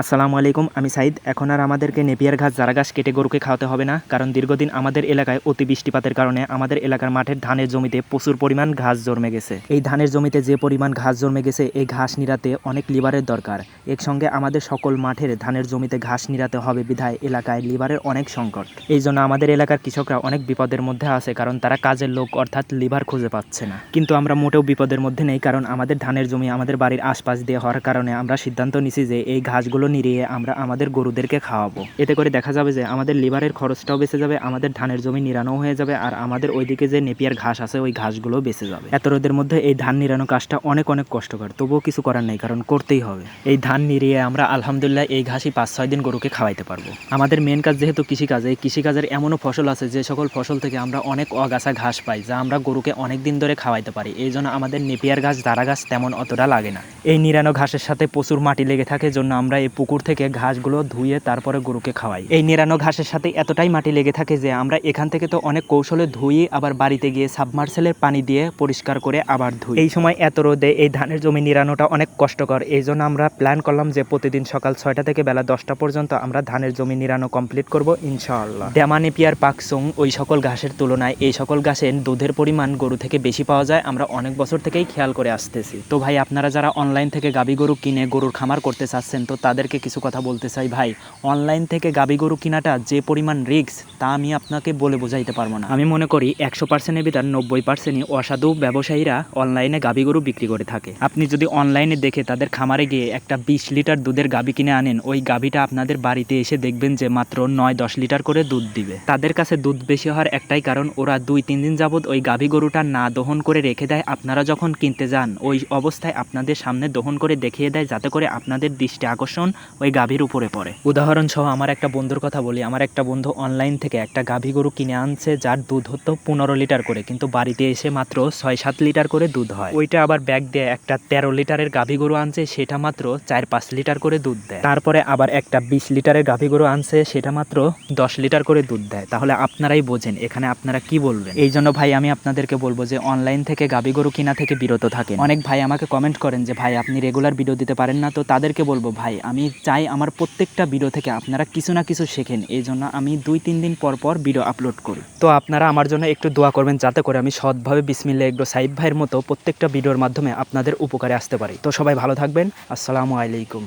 আসসালামু আলাইকুম, আমি সাইদ। এখন আর আমাদেরকে নেপিয়ার ঘাস জারা ঘাস কেটে গরুকে খাওয়াতে হবে না, কারণ দীর্ঘদিন আমাদের এলাকায় অতি বৃষ্টিপাতের কারণে আমাদের এলাকার মাঠের ধানের জমিতে প্রচুর পরিমাণ ঘাস জন্মে গেছে। এই ধানের জমিতে যে পরিমাণ ঘাস জন্মে গেছে, এই ঘাস নিরাতে অনেক লিভারের দরকার। এর সঙ্গে আমাদের সকল মাঠের ধানের জমিতে ঘাস নিরাতে হবে বিধায় এলাকায় লিভারের অনেক সংকট। এই জন্য আমাদের এলাকার কৃষকরা অনেক বিপদের মধ্যে আছে, কারণ তারা কাজের লোক, অর্থাৎ লিভার খুঁজে পাচ্ছে না। কিন্তু আমরা মোটেও বিপদের মধ্যে নেই, কারণ আমাদের ধানের জমি আমাদের বাড়ির আশপাশ দিয়ে হওয়ার কারণে আমরা সিদ্ধান্ত নিছি যে এই ঘাসগুলো নিরিয়ে আমরা আমাদের গরুদেরকে খাওয়াবো। এতে করে দেখা যাবে যে আমাদের লিভারের খরচটাও বেঁচে যাবে, আমাদের ধানের জমি নিরানো হয়ে যাবে, আর আমাদের ওইদিকে যে নেপিয়ার ঘাস আছে, ওই ঘাসগুলো বেঁচে যাবে। এত রোদের মধ্যে এই ধান নিরানো কাজটা অনেক অনেক কষ্টকর, তবুও কিছু করার নেই, কারণ করতেই হবে। এই ধান নিরিয়ে আমরা আলহামদুলিল্লাহ এই ঘাসই পাঁচ, ছয় দিন গরুকে খাওয়াইতে পারব। আমাদের মেন কাজ যেহেতু কৃষিকাজ, এই কৃষিকাজের এমনও ফসল আছে যে সকল ফসল থেকে আমরা অনেক অগাছা ঘাস পাই, যা আমরা গরুকে অনেক দিন ধরে খাওয়াইতে পারি। এই জন্য আমাদের নেপিয়ার ঘাস দারা ঘাস তেমন অতটা লাগে না। এই নিরানো ঘাসের সাথে প্রচুর মাটি লেগে থাকে জন্য আমরা এই পুকুর থেকে ঘাসগুলো ধুয়ে তারপরে গরুকে খাওয়াই। এই নিরানো ঘাসের সাথে এতটাই মাটি লেগে থাকে যে আমরা এখান থেকে তো অনেক কৌশলে ধুই, আবার বাড়িতে গিয়ে সাবমার্সেলের পানি দিয়ে পরিষ্কার করে আবার ধুই। এই সময় এত রোদে এই ধানের জমি নিরানোটা অনেক কষ্টকর। এই জন্য আমরা প্ল্যান করলাম যে প্রতিদিন সকাল ছয়টা থেকে বেলা দশটা পর্যন্ত আমরা ধানের জমি নিরানো কমপ্লিট করব, ইনশাআল্লাহ। ড্যামানেপিয়ার পাকসুং ওই সকল ঘাসের তুলনায় এই সকল ঘাসের দুধের পরিমাণ গরু থেকে বেশি পাওয়া যায়, আমরা অনেক বছর থেকেই খেয়াল করে আসতেছি। তো ভাই, আপনারা যারা অনলাইন থেকে গাবি গরু কিনে গরুর খামার করতে চাচ্ছেন, তো তাদেরকে কিছু কথা বলতে চাই, ভাই। অনলাইন থেকে গাবি গরু কিনাটা যে পরিমাণ রিস্ক তা আমি আপনাকে বলে বোঝাইতে পারব না। আমি মনে করি একশো পার্সেন্টের ভিতর নব্বই পার্সেন্টই অসাধু ব্যবসায়ীরা অনলাইনে গাবি গরু বিক্রি করে থাকে। আপনি যদি অনলাইনে দেখে তাদের খামারে গিয়ে একটা বিশ লিটার দুধের গাবি কিনে আনেন, ওই গাবিটা আপনাদের বাড়িতে এসে দেখবেন যে মাত্র নয় দশ লিটার করে দুধ দিবে। তাদের কাছে দুধ বেশি হওয়ার একটাই কারণ, ওরা দুই তিন দিন যাবত ওই গাভী গরুটা না দহন করে রেখে দেয়। আপনারা যখন কিনতে যান, ওই অবস্থায় আপনাদের সামনে দহন করে দেখিয়ে দেয়, যাতে করে আপনাদের দৃষ্টি আকর্ষণ ওই গাভীর উপরে পড়ে। উদাহরণ সহ আমার একটা বন্ধুর কথা বলি। আমার একটা বন্ধু অনলাইন থেকে একটা গাভী গরু কিনে আনছে, যার দুধ হতো পনেরো লিটার করে, কিন্তু বাড়িতে এসে মাত্র ছয় সাত লিটার করে দুধ হয়। ওইটা আবার ব্যাগ দিয়ে একটা তেরো লিটারের গাভী গরু আনছে, সেটা মাত্র চার পাঁচ লিটার করে দুধ দেয়। তারপরে আবার একটা বিশ লিটারের গাভী গরু আনছে, সেটা মাত্র দশ লিটার করে দুধ দেয়। তাহলে আপনারাই বোঝেন, এখানে আপনারা কি বলবেন? এই জন্য ভাই আমি আপনাদেরকে বলব যে অনলাইন থেকে গাভী গরু কিনা থেকে বিরত থাকেন। অনেক ভাই আমাকে কমেন্ট করেন যে, ভাই, আপনি রেগুলার ভিডিও দিতে পারেন না? তো তাদেরকে বলব, ভাই, আমি চাই আমার প্রত্যেকটা ভিডিও থেকে আপনারা কিছু না কিছু শেখেন। এই জন্য আমি দুই, তিন দিন পর পর ভিডিও আপলোড করি। তো আপনারা আমার জন্য একটু দোয়া করবেন যাতে করে আমি সৎভাবে বিসমিল্লা এগ্রো সাইব ভাইয়ের মতো প্রত্যেকটা ভিডিওর মাধ্যমে আপনাদের উপকারে আসতে পারি। তো সবাই ভালো থাকবেন। আসসালামু আলাইকুম।